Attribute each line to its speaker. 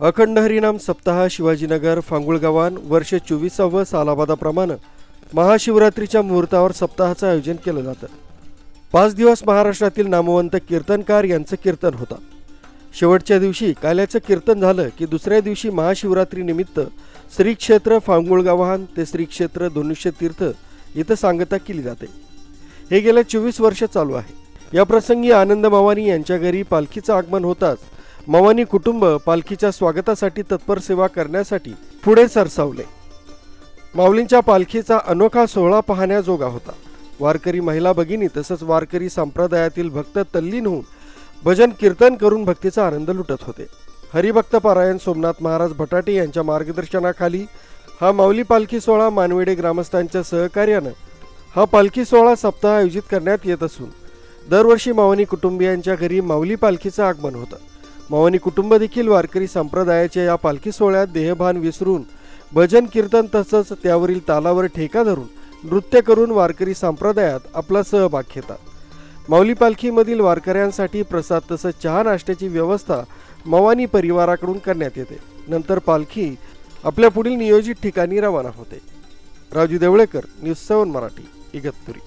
Speaker 1: अखंड हरिनाम सप्ताह शिवाजीनगर फांगुळगावान वर्ष चोवीसावं सालाबादाप्रमाणे महाशिवरात्रीच्या मुहूर्तावर सप्ताहाचं आयोजन केलं जातं. पाच दिवस महाराष्ट्रातील नामवंत कीर्तनकार यांचं कीर्तन होतं. शेवटच्या दिवशी काल्याचं कीर्तन झालं की दुसऱ्या दिवशी महाशिवरात्रीनिमित्त श्रीक्षेत्र फांगुळगावाहन ते श्रीक्षेत्र धनुष्यतीर्थ इथं सांगता केली जाते. हे गेल्या चोवीस वर्ष चालू आहे. या प्रसंगी आनंद मवानी यांच्या घरी पालखीचं आगमन होताच मावानी कुटुंब पालखीच्या स्वागतासाठी तत्पर सेवा करण्यासाठी पुढे सरसावले. माऊलींच्या पालखीचा अनोखा सोहळा पाहण्याजोगा होता. वारकरी महिला भगिनी तसंच वारकरी संप्रदायातील भक्त तल्लीन होऊन भजन कीर्तन करून भक्तीचा आनंद लुटत होते. हरिभक्त पारायण सोमनाथ महाराज भटाटे यांच्या मार्गदर्शनाखाली हा माऊली पालखी सोहळा मानवेडे ग्रामस्थांच्या सहकार्यानं हा पालखी सोहळा सप्ताह आयोजित करण्यात येत असून दरवर्षी मावनी कुटुंबियांच्या घरी माऊली पालखीचं आगमन होतं. मावनी कुटुंब देखील वारकरी संप्रदायाच्या या पालखी सोहळ्यात देहभान विसरून भजन कीर्तन तसंच त्यावरील तालावर ठेका धरून नृत्य करून वारकरी संप्रदायात आपला सहभाग घेतात. माऊली पालखीमधील वारकऱ्यांसाठी प्रसाद तसंच चहा नाश्त्याची व्यवस्था मवानी परिवाराकडून करण्यात येते. नंतर पालखी आपल्या पुढील नियोजित ठिकाणी रवाना होते. Raju Devlekar news seven Marathi Igatpuri.